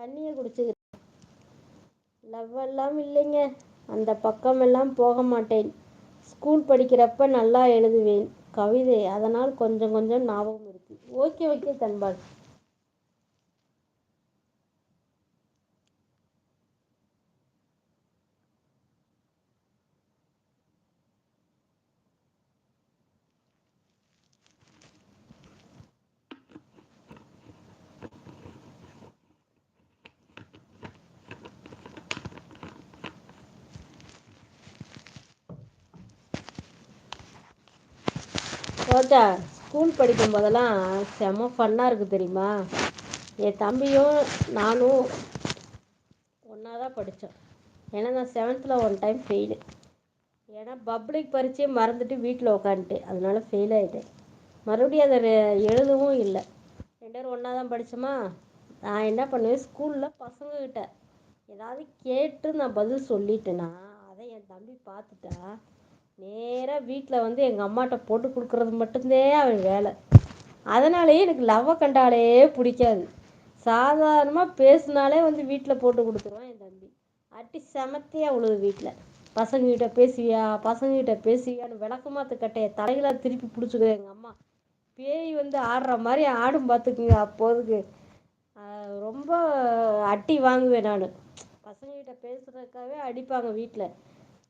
தண்ணியை குடிச்சுக்கிறேன் லவ் எல்லாம் இல்லைங்க. அந்த பக்கமெல்லாம் போக மாட்டேன். ஸ்கூல் படிக்கிறப்ப நல்லா எழுதுவேன். கவிதை அதனால் கொஞ்சம் கொஞ்சம் ஞாபகம் இருக்கு. ஓகே ஓகே தன்பால். ரோஜா ஸ்கூல் படிக்கும் போதெல்லாம் செம ஃபன்னாக இருக்குது தெரியுமா? என் தம்பியும் நானும் ஒன்றா தான் படித்தோம் ஏன்னா நான் செவன்த்தில் ஒன் டைம் ஃபெயிலு ஏன்னா பப்ளிக் பரீட்சையை மறந்துட்டு வீட்டில் உட்காந்துட்டேன் அதனால் ஃபெயில் ஆகிட்டேன் மறுபடியும் அதை எழுதவும் இல்லை. ரெண்டு பேரும் ஒன்றா தான் படித்தோமா நான் என்ன பண்ணுவேன் ஸ்கூலில் பசங்கக்கிட்ட ஏதாவது கேட்டு நான் பதில் சொல்லிட்டேன்னா அதை என் தம்பி பார்த்துட்டா நேராக வீட்டில் வந்து எங்கள் அம்மாட்ட போட்டு கொடுக்குறது மட்டும்தான் அவன் வேலை. அதனாலேயே எனக்கு லவ்வை கண்டாலே பிடிக்காது. சாதாரணமாக பேசினாலே வந்து வீட்டில் போட்டு கொடுத்துருவான் என் தம்பி. அட்டி செமத்தையாக உழுது வீட்டில் பசங்ககிட்ட பேசுவியா? பசங்ககிட்ட பேசுவியான்னு விளக்கமாத்து கட்டையை தலைகளாக திருப்பி பிடிச்சிக்குது எங்கள் அம்மா. பேய் வந்து ஆடுற மாதிரி ஆடும் பார்த்துக்குங்க அப்போதுக்கு. ரொம்ப அட்டி வாங்குவேன் நான். பசங்ககிட்ட பேசுகிறதுக்காகவே அடிப்பாங்க வீட்டில்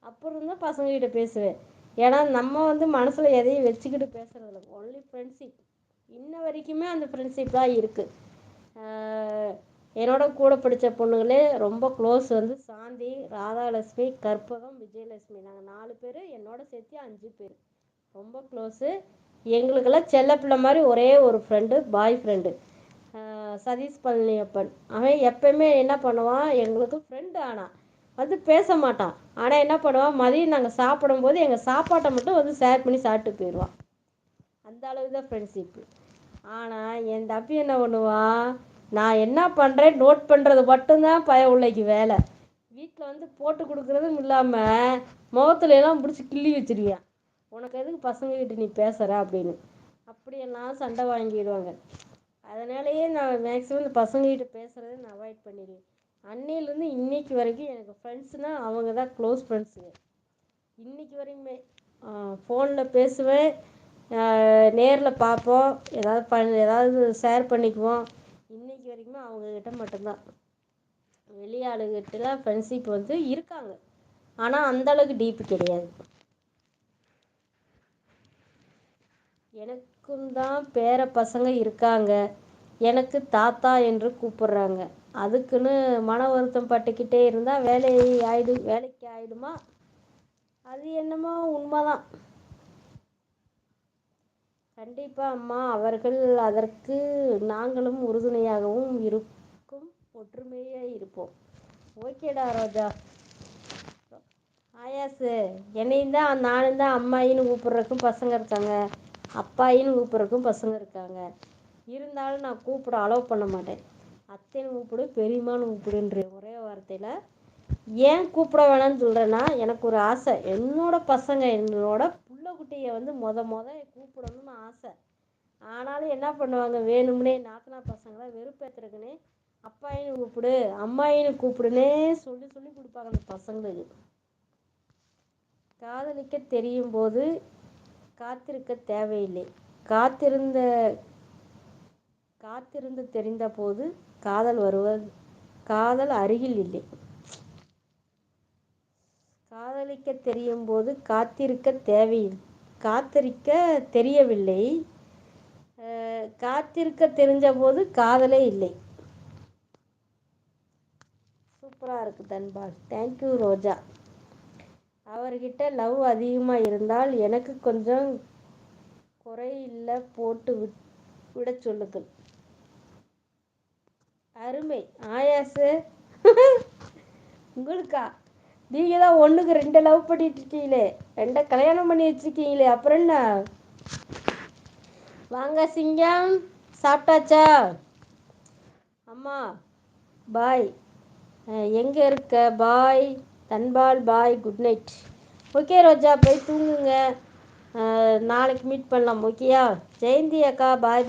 அப்புறம் தான் பசங்ககிட்ட பேசுவேன். ஏன்னா நம்ம வந்து மனசில் எதையும் வச்சுக்கிட்டு பேசுறதில்ல. ஒன்லி ஃப்ரெண்ட்ஷிப் இன்ன வரைக்குமே அந்த ஃப்ரெண்ட்ஷிப் தான் இருக்குது என்னோட கூட படித்த பொண்ணுங்களே ரொம்ப க்ளோஸ் வந்து சாந்தி ராதாலட்சுமி கற்பகம் விஜயலட்சுமி. நாங்கள் நாலு பேர் என்னோட சேர்த்து அஞ்சு பேர். ரொம்ப க்ளோஸு எங்களுக்கெல்லாம் செல்ல பிள்ளை மாதிரி ஒரே ஒரு friend boy friend Satish Palaniappan. அவன் எப்பயுமே என்ன பண்ணுவான்? எங்களுக்கு ஃப்ரெண்டு ஆனால் வந்து பேச மாட்டான் ஆனால் என்ன பண்ணுவான் மதியம் நாங்கள் சாப்பிடும்போது எங்கள் சாப்பாட்டை மட்டும் வந்து ஷேர் பண்ணி சாப்பிட்டு போயிடுவான் அந்த அளவு தான் ஃப்ரெண்ட்ஷிப்பு ஆனால் என் தம்பி என்ன பண்ணுவான் நான் என்ன பண்ணுறேன் நோட் பண்ணுறது மட்டும்தான் பய உள்ளைக்கு வேலை. வீட்டில் வந்து போட்டு கொடுக்குறதும் இல்லாமல் முகத்துல எல்லாம் பிடிச்சி கிள்ளி வச்சிருவியான் உனக்கு எதுக்கு பசங்கக்கிட்ட நீ பேசுகிற அப்படின்னு. அப்படியெல்லாம் சண்டை வாங்கிடுவாங்க. அதனாலேயே நான் மேக்ஸிமம் இந்த பசங்கக்கிட்ட பேசுகிறத நான் அவாய்ட் பண்ணிடுவேன். அன்னையிலேருந்து இன்னைக்கு வரைக்கும் எனக்கு ஃப்ரெண்ட்ஸ்னால் அவங்க தான் க்ளோஸ் ஃப்ரெண்ட்ஸுங்க இன்னைக்கு வரைக்குமே ஃபோனில் பேசுவேன் நேரில் பார்ப்போம் ஏதாவது பண் ஏதாவது ஷேர் பண்ணிக்குவோம். இன்னைக்கு வரைக்குமே அவங்கக்கிட்ட மட்டும்தான். வெளியாளுகிட்டலாம் ஃப்ரெண்ட்ஷிப் வந்து இருக்காங்க. ஆனால் அந்தளவுக்கு டீப்பு கிடையாது. எனக்கும் தான் பேர பசங்க இருக்காங்க. எனக்கு தாத்தா என்று கூப்பிடுறாங்க. அதுக்குன்னு மன வருத்தம் பட்டுக்கிட்டே இருந்தால் வேலை ஆயிடு வேலைக்கு ஆயிடுமா? அது என்னமோ உண்மைதான். கண்டிப்பாக அம்மா அவர்கள் அதற்கு நாங்களும் உறுதுணையாகவும் இருக்கும் ஒற்றுமையாக இருப்போம். ஓகேடா ரோஜா. ஆயாசு என்னையும் தான் நானும் தான் அம்மாயின்னு கூப்பிட்றதுக்கும் பசங்க இருக்காங்க. அப்பாயின்னு கூப்பிட்றதுக்கும் பசங்க இருக்காங்க. இருந்தாலும் நான் கூப்பிட அலோவ் பண்ண மாட்டேன். அத்தைன்னு கூப்பிடு பெரியம்மான்னு கூப்பிடுன்ற ஒரே வார்த்தையில் ஏன் கூப்பிட வேணாம்னு சொல்கிறேன்னா எனக்கு ஒரு ஆசை. என்னோட பசங்க என்னோட புள்ள குட்டியை வந்து மொத மொத கூப்பிடணும்னு ஆசை. ஆனாலும் என்ன பண்ணுவாங்க? வேணும்னே நாத்தனா பசங்களை வெறுப்பேற்றுறதுக்குன்னே அப்பாயின்னு கூப்பிடு அம்மாயின்னு கூப்பிடுனே சொல்லி சொல்லி கொடுப்பாங்க அந்த பசங்களுக்கு. காதலிக்க தெரியும் போது காத்திருக்க தேவையில்லை. காத்திருந்த காத்திருந்து தெரிந்த போது காதல் வருவது காதல் அருகில் இல்லை. காதலிக்க தெரியும் போது காத்திருக்க தேவையில்லை. காத்திருக்க தெரியவில்லை. காத்திருக்க தெரிஞ்ச போது காதலே இல்லை. சூப்பராக இருக்கு தன்பால். Thank you Roja. அவர்கிட்ட லவ் அதிகமாக இருந்தால் எனக்கு கொஞ்சம் குறையில்லை போட்டு விட் விட சொல்லுங்கள். அருமை. ஆயாசு. உங்களுக்கா? நீங்கள் தான் ஒன்றுக்கு ரெண்டு லவ் பண்ணிட்டு இருக்கீங்களே. ரெண்டை கல்யாணம் பண்ணி வச்சுருக்கீங்களே. அப்புறம் என்ன? வாங்க சிங்கம். சாப்பிட்டாச்சா? அம்மா பாய் எங்கே இருக்க? Bye Dhanpal bye good night okay Roja போய் தூங்குங்க. நாளைக்கு மீட் பண்ணலாம். ஓகேயா ஜெயந்தி அக்கா பாய் பாய்